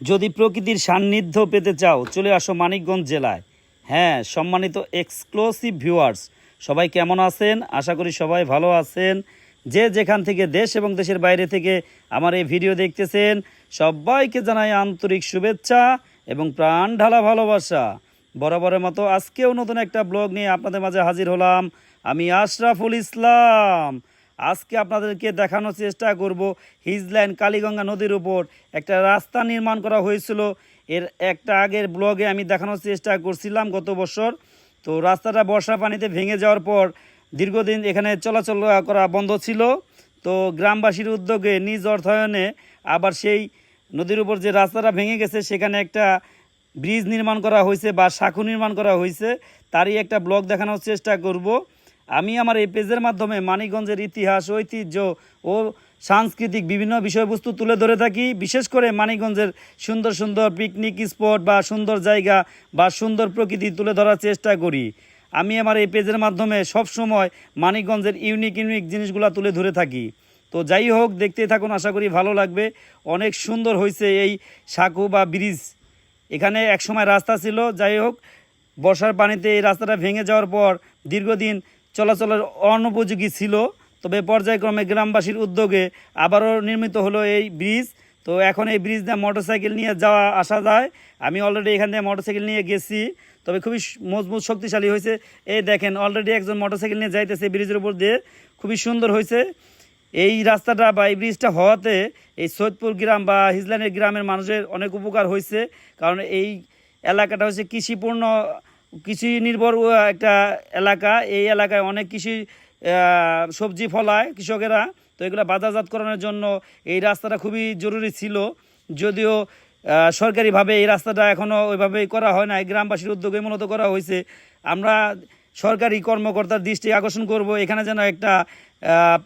যদি প্রকৃতির সান্নিধ্য পেতে চাও, চলে আসো মানিকগঞ্জ জেলায়। হ্যাঁ সম্মানিত এক্সক্লুসিভ ভিউয়ার্স সবাই কেমন আছেন? আশা করি সবাই ভালো আছেন। যে যেখান থেকে দেশ এবং দেশের বাইরে থেকে আমার এই ভিডিও দেখতেছেন, সবাইকে জানাই আন্তরিক শুভেচ্ছা এবং প্রাণ ঢালা ভালোবাসা। বরাবরের মতো আজকেও নতুন একটা ব্লগ নিয়ে আপনাদের মাঝে হাজির হলাম আমি আশরাফুল ইসলাম। আজকে আপনাদেরকে দেখানোর চেষ্টা করব হিজল্যান্ড কালীগঙ্গা নদীর উপর একটা রাস্তা নির্মাণ করা হয়েছিল। এর একটা আগের ব্লগে আমি দেখানোর চেষ্টা করছিলাম গত বছর। তো রাস্তাটা বর্ষা পানিতে ভেঙে যাওয়ার পর দীর্ঘদিন এখানে চলাচল করা বন্ধ ছিল। তো গ্রামবাসীর উদ্যোগে নিজ অর্থায়নে আবার সেই নদীর উপর যে রাস্তাটা ভেঙে গেছে, সেখানে একটা ব্রিজ নির্মাণ করা হয়েছে বা সাঁকু নির্মাণ করা হয়েছে। তারই একটা ব্লগ দেখানোর চেষ্টা করব। আমি আমার এই পেজের মাধ্যমে মানিকগঞ্জের ইতিহাস, ঐতিহ্য ও সাংস্কৃতিক বিভিন্ন বিষয়বস্তু তুলে ধরে থাকি। বিশেষ করে মানিকগঞ্জের সুন্দর সুন্দর পিকনিক স্পট বা সুন্দর জায়গা বা সুন্দর প্রকৃতি তুলে ধরার চেষ্টা করি। আমি আমার এই পেজের মাধ্যমে সব সময় মানিকগঞ্জের ইউনিক ইউনিক জিনিসগুলো তুলে ধরে থাকি। তো যাই হোক দেখতে থাকুন, আশা করি ভালো লাগবে। অনেক সুন্দর হয়েছে এই সাঁকু বা ব্রিজ। এখানে একসময় রাস্তা ছিল, যাই হোক, বর্ষার পানিতে এই রাস্তাটা ভেঙে যাওয়ার পর দীর্ঘদিন চলাচলের অনুপযোগী ছিল। তবে পর্যায়ক্রমে গ্রামবাসীর উদ্যোগে আবারও নির্মিত হলো এই ব্রিজ। তো এখন এই ব্রিজ দিয়ে মোটরসাইকেল নিয়ে যাওয়া আসা যায়। আমি অলরেডি এখান থেকে মোটরসাইকেল নিয়ে গেছি। তবে খুবই মজবুত, শক্তিশালী হয়েছে। এই দেখেন অলরেডি একজন মোটরসাইকেল নিয়ে যাইতেছে ব্রিজের উপর দিয়ে। খুবই সুন্দর হয়েছে। এই রাস্তাটা বা এই ব্রিজটা হওয়াতে এই সৈয়দপুর গ্রাম বা হিজলানের গ্রামের মানুষের অনেক উপকার হয়েছে। কারণ এই এলাকাটা হচ্ছে কৃষিপূর্ণ কৃষি নির্ভর একটা এলাকা। এই এলাকায় অনেক কৃষি সবজি ফলায় কৃষকেরা। তো এগুলো বাজারজাতকরণের জন্য এই রাস্তাটা খুবই জরুরি ছিল। যদিও সরকারিভাবে এই রাস্তাটা এখনও ওইভাবেই করা হয় না গ্রামবাসীর উদ্যোগে মূলত করা হয়েছে। আমরা সরকারি কর্মকর্তার দৃষ্টি আকর্ষণ করব। এখানে যেন একটা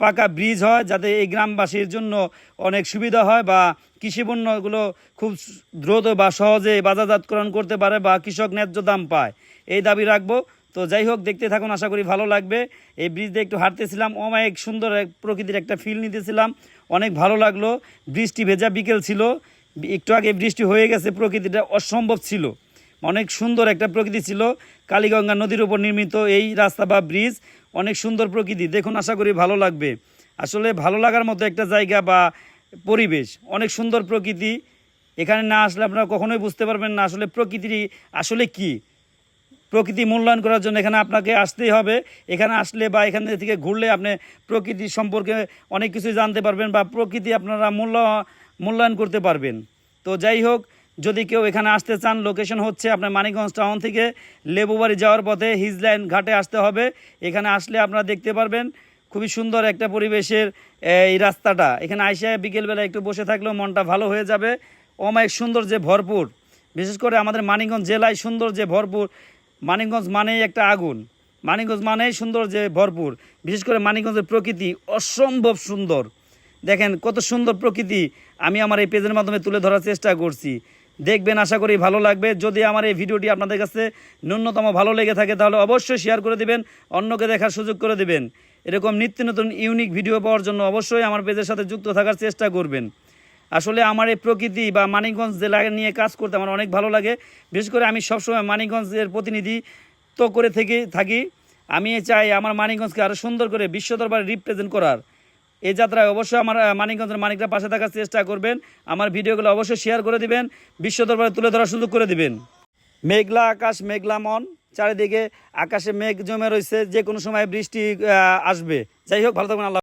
পাকা ব্রিজ হয়, যাতে এই গ্রামবাসীর জন্য অনেক সুবিধা হয় বা কৃষি পণ্যগুলো খুব দ্রুত বা সহজে বাজারজাতকরণ করতে পারে বা কৃষক ন্যায্য দাম পায়। এই দাবি রাখব। তো যাই হোক, দেখতে থাকুন, আশা করি ভালো লাগবে। এই ব্রিজ দিয়ে একটু হাঁটতেছিলাম, অমায়িক সুন্দর এক প্রকৃতির একটা ফিল নিতেছিলাম। অনেক ভালো লাগল। বৃষ্টি ভেজা বিকেল ছিল। একটু আগে বৃষ্টি হয়ে গেছে, প্রকৃতিটা অসম্ভব ছিল। অনেক সুন্দর একটা প্রকৃতি ছিল। কালীগঙ্গা নদীর উপর নির্মিত এই রাস্তা বা ব্রিজ অনেক সুন্দর প্রকৃতি। দেখুন, আশা করি ভালো লাগবে। আসলে ভালো লাগার মতো একটা জায়গা বা পরিবেশ, অনেক সুন্দর প্রকৃতি। এখানে না আসলে আপনারা কখনোই বুঝতে পারবেন না আসলে প্রকৃতি আসলে কি। প্রকৃতি মূল্যায়ন করার জন্য এখানে আপনাকে আসতেই হবে। এখানে আসলে বা এখান থেকে ঘুরলে আপনি প্রকৃতি সম্পর্কে অনেক কিছুই জানতে পারবেন বা প্রকৃতি আপনারা মূল্য, মূল্যায়ন করতে পারবেন। তো যাই হোক যদি কেউ এখানে আসতে চান লোকেশন হচ্ছে আপনার মানিকগঞ্জ টাউন থেকে লেবুবাড়ি যাওয়ার পথে হিজল্যান্ড ঘাটে আসতে হবে। এখানে আসলে আপনারা দেখতে পারবেন খুবই সুন্দর একটা পরিবেশের, এই রাস্তাটা। এখানে আইসা বিকেলবেলা একটু বসে থাকলেও মনটা ভালো হয়ে যাবে। অমায়িক সুন্দর যে ভরপুর। বিশেষ করে আমাদের মানিকগঞ্জ জেলায় সুন্দর যে ভরপুর, মানিকগঞ্জ মানেই একটা আগুন। মানিকগঞ্জ মানেই সুন্দর যে ভরপুর। বিশেষ করে মানিকগঞ্জের প্রকৃতি অসম্ভব সুন্দর। দেখেন কত সুন্দর প্রকৃতি আমি আমার এই পেজের মাধ্যমে তুলে ধরার চেষ্টা করছি। দেখবেন, আশা করি ভালো লাগবে। যদি আমার এই ভিডিওটি আপনাদের কাছে ন্যূনতম ভালো লেগে থাকে, তাহলে অবশ্যই শেয়ার করে দিবেন, অন্যকে দেখার সুযোগ করে দিবেন। এরকম নিত্য নতুন ইউনিক ভিডিও পাওয়ার জন্য অবশ্যই আমার পেজের সাথে যুক্ত থাকার চেষ্টা করবেন। আসলে আমার এই প্রকৃতি বা মানিকগঞ্জ জেলা নিয়ে কাজ করতে আমার অনেক ভালো লাগে। বিশেষ করে আমি সবসময় মানিকগঞ্জের প্রতিনিধি তো করে থেকে থাকি। আমি চাই আমার মানিকগঞ্জকে আরও সুন্দর করে বিশ্ব দরবারে রিপ্রেজেন্ট করার। এই যাত্রায় অবশ্যই আমার মানিকগঞ্জের মানিকরা পাশে থাকার চেষ্টা করবেন। আমার ভিডিওগুলো অবশ্যই শেয়ার করে দিবেন, বিশ্ব দরবারে তুলে ধরার সুযোগ করে দিবেন। মেঘলা আকাশ, মেঘলা মন, চারিদিকে আকাশে মেঘ জমে রয়েছে যে কোনো সময় বৃষ্টি আসবে। যাই হোক, ভালো থাকবেন, আল্লাহ